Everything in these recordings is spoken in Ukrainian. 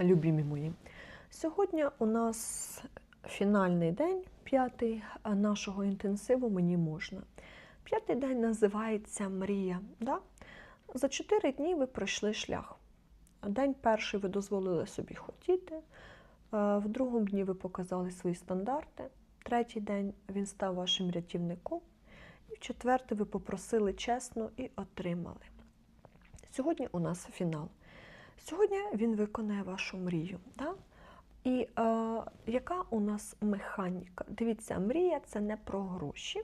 любімі мої. Сьогодні у нас фінальний день, п'ятий нашого інтенсиву мені можна. П'ятий день називається Мрія. Да? За чотири дні ви пройшли шлях. День перший ви дозволили собі хотіти, е, в другому дні ви показали свої стандарти, третій день він став вашим рятівником, і в четвертий ви попросили чесно і отримали. Сьогодні у нас фінал. Сьогодні він виконає вашу мрію. Да? І е, яка у нас механіка? Дивіться, мрія це не про гроші,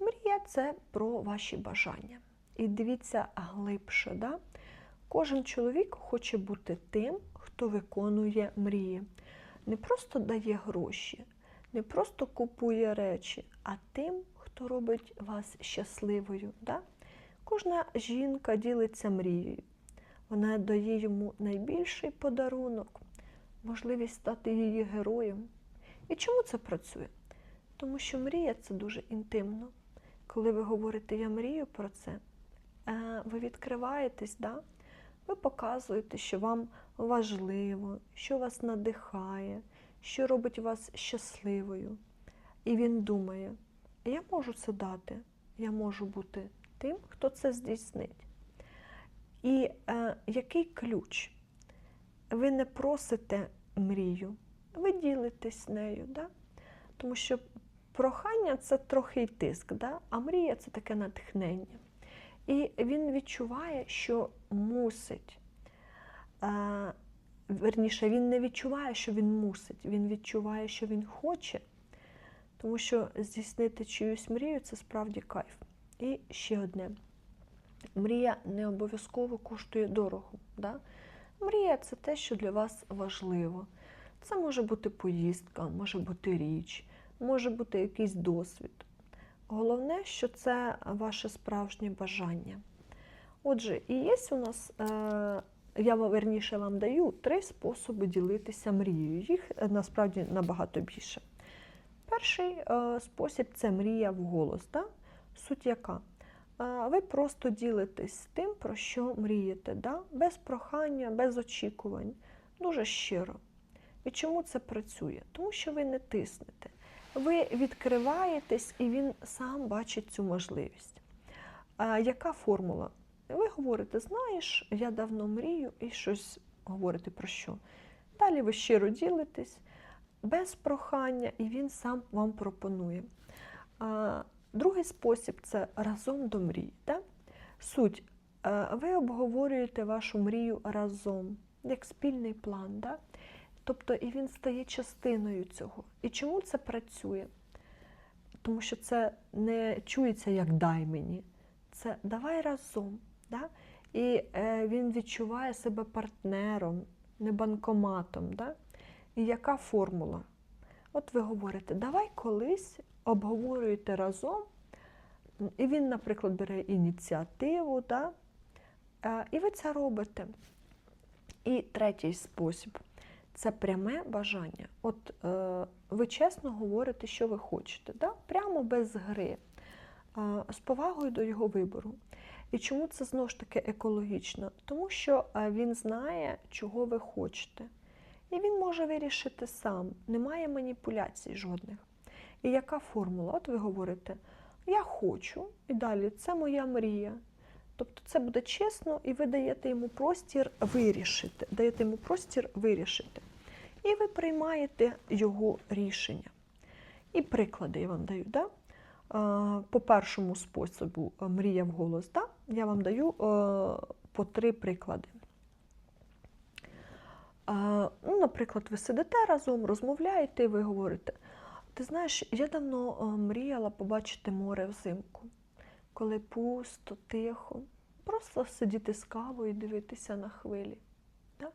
мрія це про ваші бажання. І дивіться глибше. Да? Кожен чоловік хоче бути тим, хто виконує мрії. Не просто дає гроші, не просто купує речі, а тим, хто робить вас щасливою. Да? Кожна жінка ділиться мрією. Вона дає йому найбільший подарунок, можливість стати її героєм. І чому це працює? Тому що мрія це дуже інтимно. Коли ви говорите Я мрію про це, е, ви відкриваєтесь, да? ви показуєте, що вам важливо, що вас надихає, що робить вас щасливою. І він думає, я можу це дати, я можу бути тим, хто це здійснить. І е, який ключ? Ви не просите мрію, ви ділитесь нею. Да? Тому що прохання це трохи тиск, да? а мрія це таке натхнення. І він відчуває, що мусить. Е, верніше, він не відчуває, що він мусить, він відчуває, що він хоче, тому що здійснити чиюсь мрію це справді кайф. І ще одне. Мрія не обов'язково коштує дорого. Да? Мрія це те, що для вас важливо. Це може бути поїздка, може бути річ, може бути якийсь досвід. Головне, що це ваше справжнє бажання. Отже, і є у нас, е, я верніше вам даю три способи ділитися мрією. Їх е, насправді набагато більше. Перший е, спосіб це мрія вголос. Да? Суть яка? Ви просто ділитесь тим, про що мрієте, да? без прохання, без очікувань, дуже щиро. І чому це працює? Тому що ви не тиснете. Ви відкриваєтесь і він сам бачить цю можливість. А яка формула? Ви говорите, знаєш, я давно мрію і щось говорите про що. Далі ви щиро ділитесь, без прохання, і він сам вам пропонує. Другий спосіб це разом до мрії. Да? Суть, е, ви обговорюєте вашу мрію разом, як спільний план. Да? Тобто і він стає частиною цього. І чому це працює? Тому що це не чується як дай мені, це давай разом. Да? І е, він відчуває себе партнером, не банкоматом. Да? І яка формула? От ви говорите, давай колись обговорюєте разом, і він, наприклад, бере ініціативу, да? і ви це робите. І третій спосіб це пряме бажання. От е, ви чесно говорите, що ви хочете, да? прямо без гри, е, з повагою до його вибору. І чому це знову ж таки екологічно? Тому що він знає, чого ви хочете. І він може вирішити сам, немає маніпуляцій жодних. І яка формула? От ви говорите, я хочу, і далі це моя мрія. Тобто це буде чесно, і ви даєте йому простір вирішити. Даєте йому простір вирішити. І ви приймаєте його рішення. І приклади я вам даю. Да? По першому способу мрія в голос, да? я вам даю по три приклади. Ну, Наприклад, ви сидите разом, розмовляєте, і ви говорите. Ти знаєш, я давно мріяла побачити море взимку, коли пусто, тихо, просто сидіти з кавою і дивитися на хвилі. Да?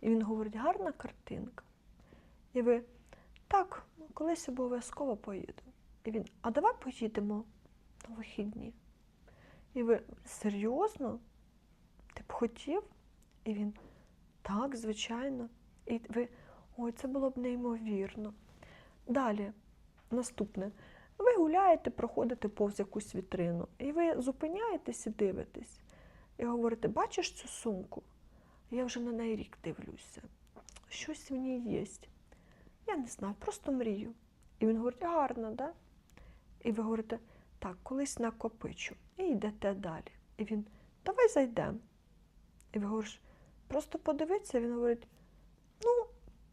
І він говорить, гарна картинка. І ви так, колись обов'язково поїду. І він, а давай поїдемо на вихідні. І ви серйозно? Ти б хотів? І він, так, звичайно. І ви, ой, це було б неймовірно. Далі, наступне. Ви гуляєте, проходите повз якусь вітрину, і ви зупиняєтесь і дивитесь. І говорите, бачиш цю сумку? Я вже на неї рік дивлюся. щось в ній є. Я не знаю, просто мрію. І він говорить, гарно, да? І ви говорите, так, колись накопичу. І йдете далі. І він, давай зайдемо. І ви говорите, просто подивитися, він говорить, ну,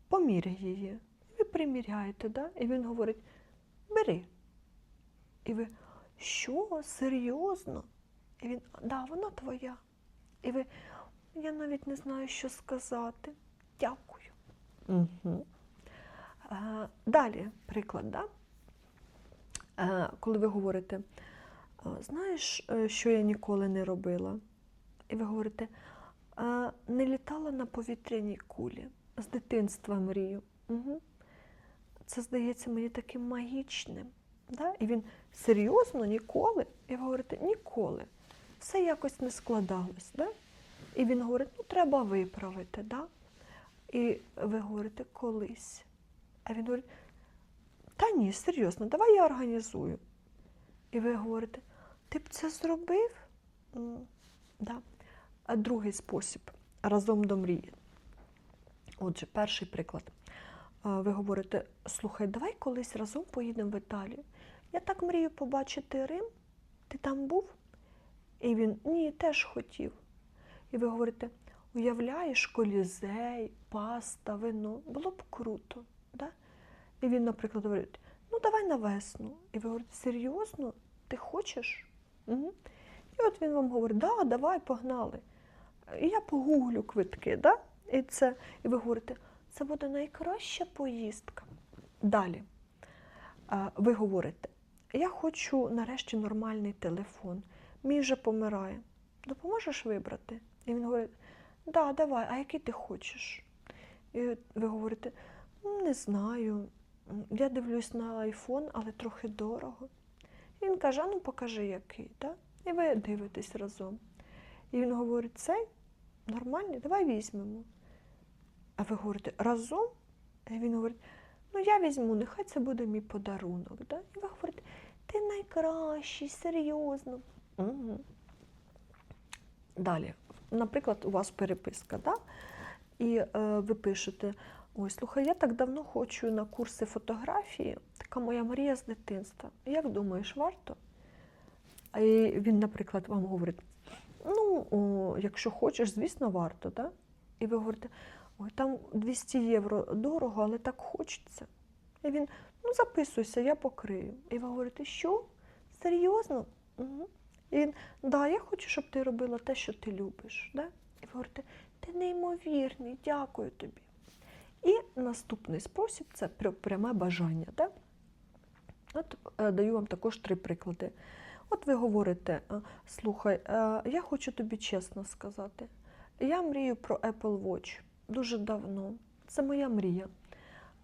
поміряй її. Ви приміряєте, да? і він говорить, бери. І ви, що, серйозно? І він, да, вона твоя. І ви, я навіть не знаю, що сказати. Дякую. Угу. А, далі, приклад, да? а, коли ви говорите, знаєш, е, що я ніколи не робила? І ви говорите, не літала на повітряній кулі. З дитинства мрію. Угу. Це здається мені таким магічним. Да? І він серйозно ніколи. І ви говорите, ніколи. Все якось не складалось. Да? І він говорить, ну треба виправити. Да? І ви говорите, колись. А він говорить, та ні, серйозно, давай я організую. І ви говорите, ти б це зробив? Да. Другий спосіб разом до мрії. Отже, перший приклад. Ви говорите, слухай, давай колись разом поїдемо в Італію. Я так мрію побачити Рим. Ти там був? І він ні, теж хотів. І ви говорите, уявляєш, колізей, паста, вино, було б круто. Да? І він, наприклад, говорить, ну давай на весну. І ви говорите, серйозно? Ти хочеш? Угу. І от він вам говорить, да, давай, погнали. Я погуглю квитки, да? і, це, і ви говорите, це буде найкраща поїздка. Далі ви говорите, я хочу нарешті нормальний телефон. Мій вже помирає. Допоможеш вибрати? І він говорить, да, давай, а який ти хочеш? І ви говорите, не знаю. Я дивлюсь на айфон, але трохи дорого. І він каже, а ну покажи який. Да? І ви дивитесь разом. І він говорить, цей нормальний, давай візьмемо. А ви говорите, разом? І він говорить, ну я візьму, нехай це буде мій подарунок. Да? І ви говорите, ти найкращий, серйозно. Угу. Далі, наприклад, у вас переписка, да? і е, ви пишете: ой, слухай, я так давно хочу на курси фотографії, така моя мрія з дитинства. Як думаєш, варто? І він, наприклад, вам говорить: ну, о, якщо хочеш, звісно, варто. Да? І ви говорите, ой, там 200 євро дорого, але так хочеться. І він, ну записуйся, я покрию. І ви говорите, що? Серйозно? Угу. І він, да, я хочу, щоб ти робила те, що ти любиш. Да? І ви говорите, ти неймовірний, дякую тобі. І наступний спосіб це пряме бажання. Да? От е, даю вам також три приклади. От ви говорите, слухай, я хочу тобі чесно сказати, я мрію про Apple Watch дуже давно. Це моя мрія.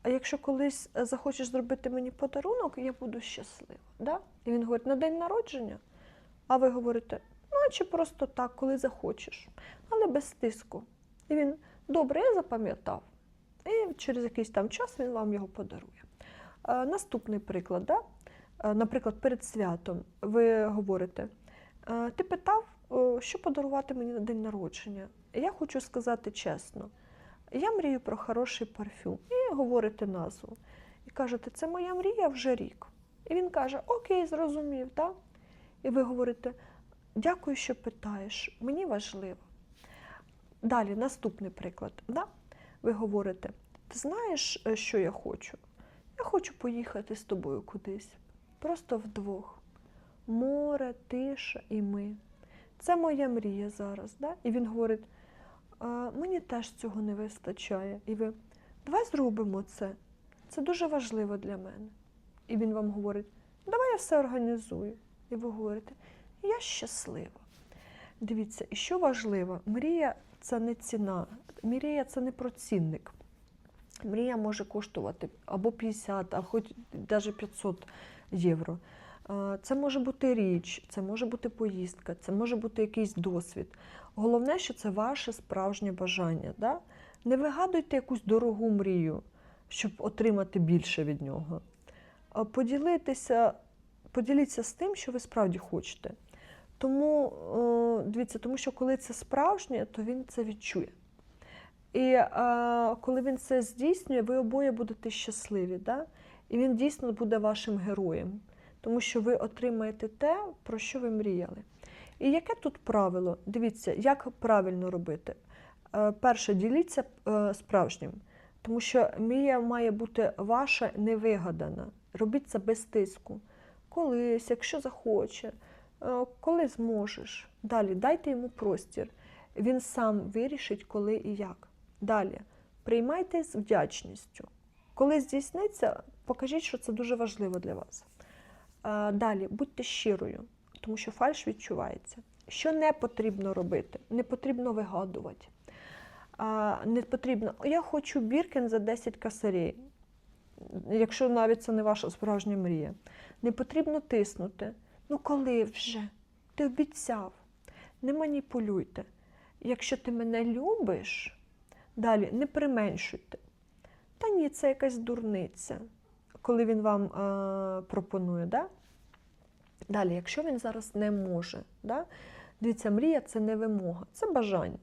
А якщо колись е, захочеш зробити мені подарунок, я буду щаслива. Да? І він говорить, на день народження. А ви говорите, ну, чи просто так, коли захочеш, але без тиску. І він, добре, я запам'ятав. І через якийсь там час він вам його подарує. Е, наступний приклад. Да? Е, наприклад, перед святом ви говорите, е, ти питав, що подарувати мені на день народження. Я хочу сказати чесно, я мрію про хороший парфюм. І говорите назву. І кажете, це моя мрія вже рік. І він каже, окей, зрозумів, так? І ви говорите, дякую, що питаєш, мені важливо. Далі, наступний приклад. Да? Ви говорите, ти знаєш, е, що я хочу? Я хочу поїхати з тобою кудись. Просто вдвох. Море, тиша і ми. Це моя мрія зараз. Да? І він говорить, «А, мені теж цього не вистачає. І ви, давай зробимо це. Це дуже важливо для мене. І він вам говорить, давай я все організую. І ви говорите, я щаслива. Дивіться, і що важливо, мрія це не ціна, мрія це не про цінник. Мрія може коштувати або 50, а хоч навіть 500 євро. Е, Це може бути річ, це може бути поїздка, це може бути якийсь досвід. Головне, що це ваше справжнє бажання. Да? Не вигадуйте якусь дорогу мрію, щоб отримати більше від нього. Поділитися, поділіться з тим, що ви справді хочете. Тому, е, дивіться, тому що коли це справжнє, то він це відчує. І е, коли він це здійснює, ви обоє будете щасливі. Да? І він дійсно буде вашим героєм, тому що ви отримаєте те, про що ви мріяли. І яке тут правило? Дивіться, як правильно робити. Е, перше, діліться е, справжнім, тому що мрія має бути ваша невигадана. Робіть це без тиску. Колись, якщо захоче, е, коли зможеш. Далі дайте йому простір. Він сам вирішить, коли і як. Далі приймайте з вдячністю. Коли здійсниться, покажіть, що це дуже важливо для вас. Е, Далі будьте щирою, тому що фальш відчувається. Що не потрібно робити? Не потрібно вигадувати. Не потрібно. Я хочу біркен за 10 косарей, якщо навіть це не ваша справжня мрія. Не потрібно тиснути. Ну коли вже? Ти обіцяв. Не маніпулюйте. Якщо ти мене любиш, далі не применшуйте. Та ні, це якась дурниця, коли він вам е, пропонує. Да? Далі, якщо він зараз не може, да? дивіться, мрія це не вимога, це бажання.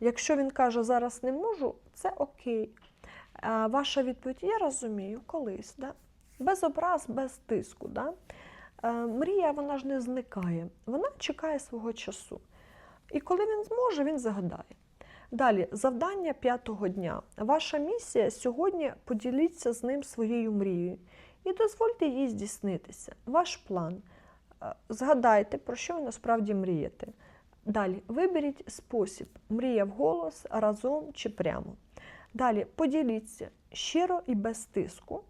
Якщо він каже, зараз не можу, це окей. А ваша відповідь, я розумію, колись. Да? Без образ, без тиску. Да? Е, мрія вона ж не зникає, вона чекає свого часу. І коли він зможе, він загадає. Далі, завдання п'ятого дня. Ваша місія сьогодні поділіться з ним своєю мрією і дозвольте їй здійснитися. Ваш план. Е, Згадайте, про що ви насправді мрієте. Далі, виберіть спосіб: мрія вголос, разом чи прямо. Далі поділіться щиро і без тиску.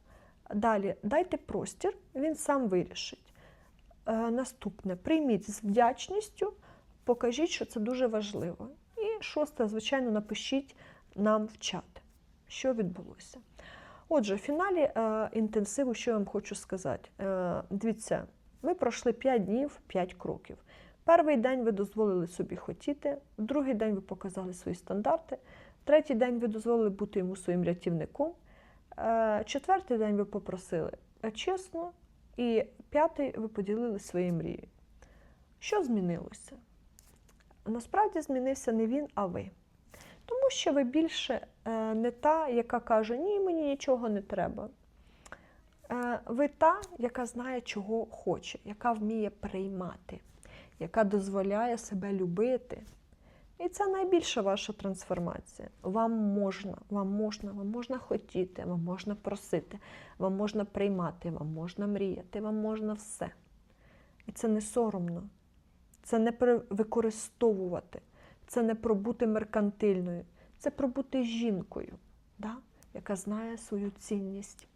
Далі дайте простір, він сам вирішить. Е, Наступне прийміть з вдячністю, покажіть, що це дуже важливо. Шосте, звичайно, напишіть нам в чат, що відбулося. Отже, в фіналі е, інтенсиву, що я вам хочу сказати. Е, дивіться, ми пройшли 5 днів, 5 кроків. Перший день ви дозволили собі хотіти, другий день ви показали свої стандарти, третій день ви дозволили бути йому своїм рятівником, е, четвертий день ви попросили чесно, і п'ятий ви поділили своєю мрією. Що змінилося? Насправді змінився не він, а ви. Тому що ви більше е, не та, яка каже, ні, мені нічого не треба. Е, Ви та, яка знає, чого хоче, яка вміє приймати, яка дозволяє себе любити. І це найбільша ваша трансформація. Вам можна, вам можна, вам можна хотіти, вам можна просити, вам можна приймати, вам можна мріяти, вам можна все. І це не соромно. Це не використовувати, це не про бути меркантильною, це про бути жінкою, да? яка знає свою цінність,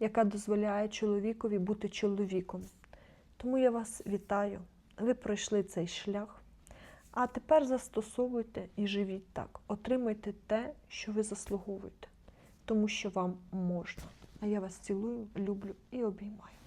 яка дозволяє чоловікові бути чоловіком. Тому я вас вітаю. Ви пройшли цей шлях. А тепер застосовуйте і живіть так. Отримайте те, що ви заслуговуєте, тому що вам можна. А я вас цілую, люблю і обіймаю.